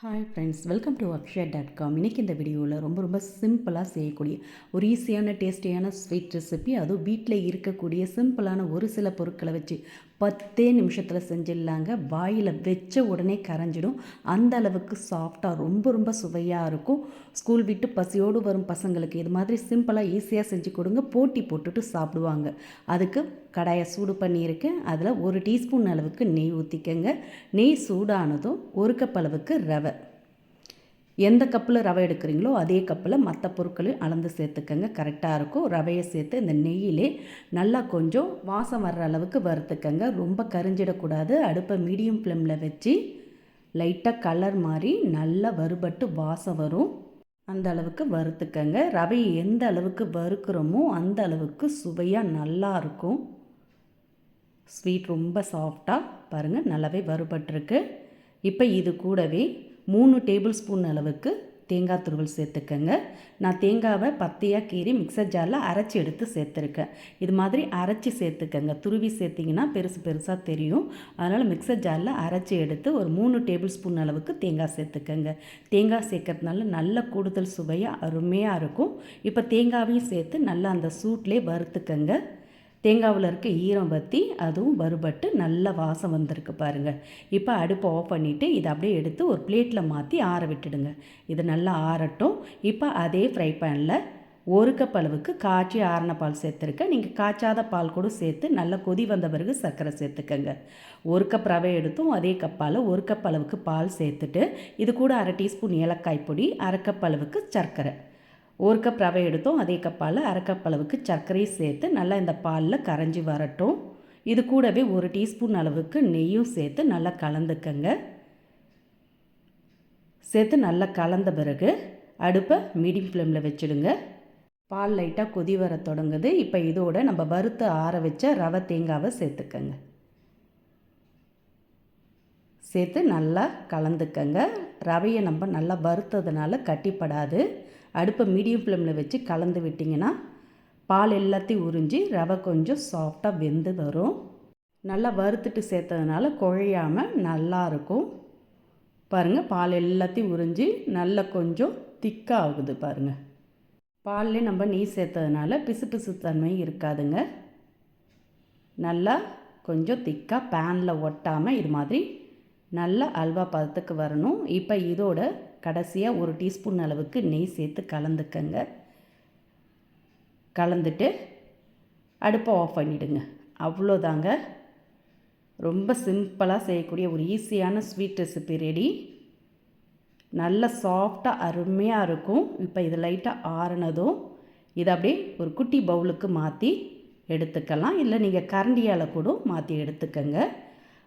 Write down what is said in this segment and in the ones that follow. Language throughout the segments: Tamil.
Hi friends welcome to Akshaya dot com இன்றைக்கி இந்த வீடியோவில் ரொம்ப ரொம்ப சிம்பிளாக செய்யக்கூடிய ஒரு ஈஸியான டேஸ்டியான ஸ்வீட் ரெசிபி அதுவும் வீட்டில் இருக்கக்கூடிய சிம்பிளான ஒரு சில பொருட்களை வச்சு பத்தே நிமிஷத்தில் செஞ்சிடலாங்க. வாயில் வச்ச உடனே கரைஞ்சிடும். அந்த அளவுக்கு சாஃப்டாக ரொம்ப ரொம்ப சுவையாக இருக்கும். ஸ்கூல் விட்டு பசியோடு வரும் பசங்களுக்கு இது மாதிரி சிம்பிளாக ஈஸியாக செஞ்சு கொடுங்க. போட்டி போட்டுட்டு சாப்பிடுவாங்க. அதுக்கு கடாயை சூடு பண்ணியிருக்கேன். அதில் ஒரு டீஸ்பூன் அளவுக்கு நெய் ஊற்றிக்கங்க நெய் சூடானதும் ஒரு கப் அளவுக்கு ரவை. எந்த கப்பில் ரவை எடுக்கிறீங்களோ அதே கப்பில் மற்ற பொருட்களையும் அளந்து சேர்த்துக்கங்க. கரெக்டாக இருக்கும். ரவையை சேர்த்து இந்த நெய்யிலே நல்லா கொஞ்சம் வாசம் வர்ற அளவுக்கு வறுத்துக்கங்க. ரொம்ப கரிஞ்சிடக்கூடாது. அடுப்பை மீடியம் ஃப்ளேமில் வச்சு லைட்டாக கலர் மாதிரி நல்லா வறுபட்டு வாசம் வரும். அந்த அளவுக்கு வறுத்துக்கங்க. ரவையை எந்த அளவுக்கு வறுக்கிறோமோ அந்த அளவுக்கு சுவையாக நல்லா இருக்கும். ஸ்வீட் ரொம்ப சாஃப்டாக பாருங்கள் நல்லாவே வறுபட்டுருக்கு. இப்போ இது கூடவே மூணு டேபிள் ஸ்பூன் அளவுக்கு தேங்காய் துருவல் சேர்த்துக்கங்க. நான் தேங்காவை பத்தையாக கீறி மிக்சர் ஜாரில் அரைச்சி எடுத்து சேர்த்துருக்கேன். இது மாதிரி அரைச்சி சேர்த்துக்கங்க. துருவி சேர்த்திங்கன்னா பெருசு பெருசாக தெரியும். அதனால் மிக்சர் ஜாரில் அரைச்சி எடுத்து ஒரு மூணு டேபிள் ஸ்பூன் அளவுக்கு தேங்காய் சேர்த்துக்கங்க. தேங்காய் சேர்க்கறதுனால நல்ல கூடுதல் சுவையாக அருமையாக இருக்கும். இப்போ தேங்காவையும் சேர்த்து நல்லா அந்த சூட்லேயே வறுத்துக்கங்க. தேங்காவில் இருக்க ஈரம் பற்றி அதுவும் வறுபட்டு நல்ல வாசம் வந்திருக்கு பாருங்கள் இப்போ அடுப்பை ஆஃப் பண்ணிவிட்டு இதை அப்படியே எடுத்து ஒரு பிளேட்டில் மாற்றி ஆற விட்டுடுங்க. இது நல்லா ஆறட்டும். இப்போ அதே ஃப்ரை பேனில் ஒரு கப் அளவுக்கு காய்ச்சி ஆறின பால் சேர்த்துருக்கேன் நீங்கள் காய்ச்சாத பால் கூட சேர்த்து நல்லா கொதி வந்த பிறகு சர்க்கரை சேர்த்துக்கங்க. ஒரு கப் ரவை எடுத்தும் அதே கப்பால் ஒரு கப் அளவுக்கு பால் சேர்த்துட்டு இது கூட அரை டீஸ்பூன் ஏலக்காய் பொடி அரை கப் அளவுக்கு சர்க்கரை. ஒரு கப் ரவை எடுத்தோம். அதே கப்பால் அரை கப் அளவுக்கு சர்க்கரையும் சேர்த்து நல்லா இந்த பாலில் கரைஞ்சி வரட்டும். இது கூடவே ஒரு டீஸ்பூன் அளவுக்கு நெய்யும் சேர்த்து நல்லா கலந்துக்கங்க. சேர்த்து நல்லா கலந்த பிறகு அடுப்பை மீடியம் ஃப்ளேமில் வச்சுடுங்க. பால் லைட்டாக கொதி வர தொடங்குது. இப்போ இதோட நம்ம வறுத்து ஆற வச்ச ரவை தேங்காவை சேர்த்துக்கங்க. சேர்த்து நல்லா கலந்துக்கங்க. ரவையை நம்ம நல்லா வறுத்ததுனால கட்டிப்படாது. அடுப்பை மீடியம் ஃப்ளேமில் வச்சு கலந்து விட்டிங்கன்னா பால் எல்லாத்தையும் உறிஞ்சி ரவை கொஞ்சம் சாஃப்டாக வெந்து வரும். நல்லா வறுத்துட்டு சேர்த்ததுனால குழையாமல் நல்லாயிருக்கும் பாருங்கள் பால் எல்லாத்தையும் உறிஞ்சி நல்லா கொஞ்சம் திக்காக ஆகுது பாருங்கள் பால்லே நம்ம நெய் சேர்த்ததுனால பிசு பிசு தன்மை இருக்காதுங்க. நல்லா கொஞ்சம் திக்காக பேனில் ஒட்டாமல் இது மாதிரி நல்லா அல்வா பதத்துக்கு வரணும். இப்போ இதோட கடைசியாக ஒரு டீஸ்பூன் அளவுக்கு நெய் சேர்த்து கலந்துக்கங்க. கலந்துட்டு அடுப்பை ஆஃப் பண்ணிவிடுங்க அவ்வளோதாங்க. ரொம்ப சிம்பிளாக செய்யக்கூடிய ஒரு ஈஸியான ஸ்வீட் ரெசிபி ரெடி நல்ல சாஃப்டாக அருமையாக இருக்கும். இப்போ இது லைட்டாக ஆறுனதும் இதை அப்படியே ஒரு குட்டி பவுலுக்கு மாற்றி எடுத்துக்கலாம். இல்லை நீங்கள் கரண்டியால் கூட மாற்றி எடுத்துக்கங்க.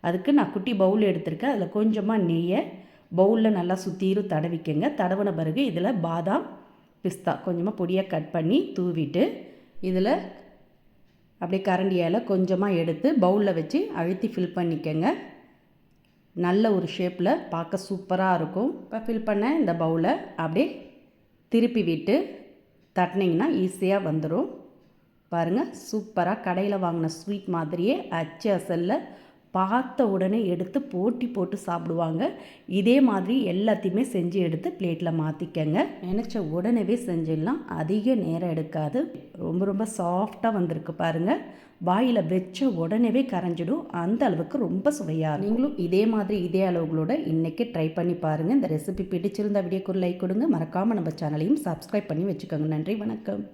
அதுக்கு நான் குட்டி பவுல் எடுத்திருக்கேன். அதில் கொஞ்சமாக நெய்யை பவுலில் நல்லா சுற்றிரும் தடவிக்கங்க. தடவின பிறகு இதில் பாதாம் பிஸ்தா கொஞ்சமாக பொடியாக கட் பண்ணி தூவிட்டு இதில் அப்படியே கரண்டியால் கொஞ்சமாக எடுத்து பவுலில் வச்சு அழுத்தி ஃபில் பண்ணிக்கங்க. நல்ல ஒரு ஷேப்பில் பார்க்க சூப்பராக இருக்கும். இப்போ ஃபில் பண்ண இந்த பவுலை அப்படியே திருப்பி விட்டு தட்டினீங்கன்னா ஈஸியாக வந்துடும் பாருங்கள் சூப்பராக கடையில் வாங்கின ஸ்வீட் மாதிரியே அச்சு அசலில் பார்த்த உடனே எடுத்து போட்டி போட்டு சாப்பிடுவாங்க. இதே மாதிரி எல்லாத்தையுமே செஞ்சு எடுத்து பிளேட்டில் மாற்றிக்கங்க நினச்ச உடனே செஞ்சிடலாம். அதிக நேரம் எடுக்காது. ரொம்ப ரொம்ப சாஃப்டாக வந்திருக்கு பாருங்கள் வாயில் வச்ச உடனே கரைஞ்சிடும். அந்த அளவுக்கு ரொம்ப சுவையாக நீங்களும் இதே மாதிரி இதே அளவுகளோட இன்றைக்கி ட்ரை பண்ணி பாருங்கள் இந்த ரெசிபி பிடிச்சிருந்த வீடியோக்கு லைக் கொடுங்க. மறக்காமல் நம்ம சேனலையும் சப்ஸ்கிரைப் பண்ணி வச்சுக்கோங்க. நன்றி வணக்கம்.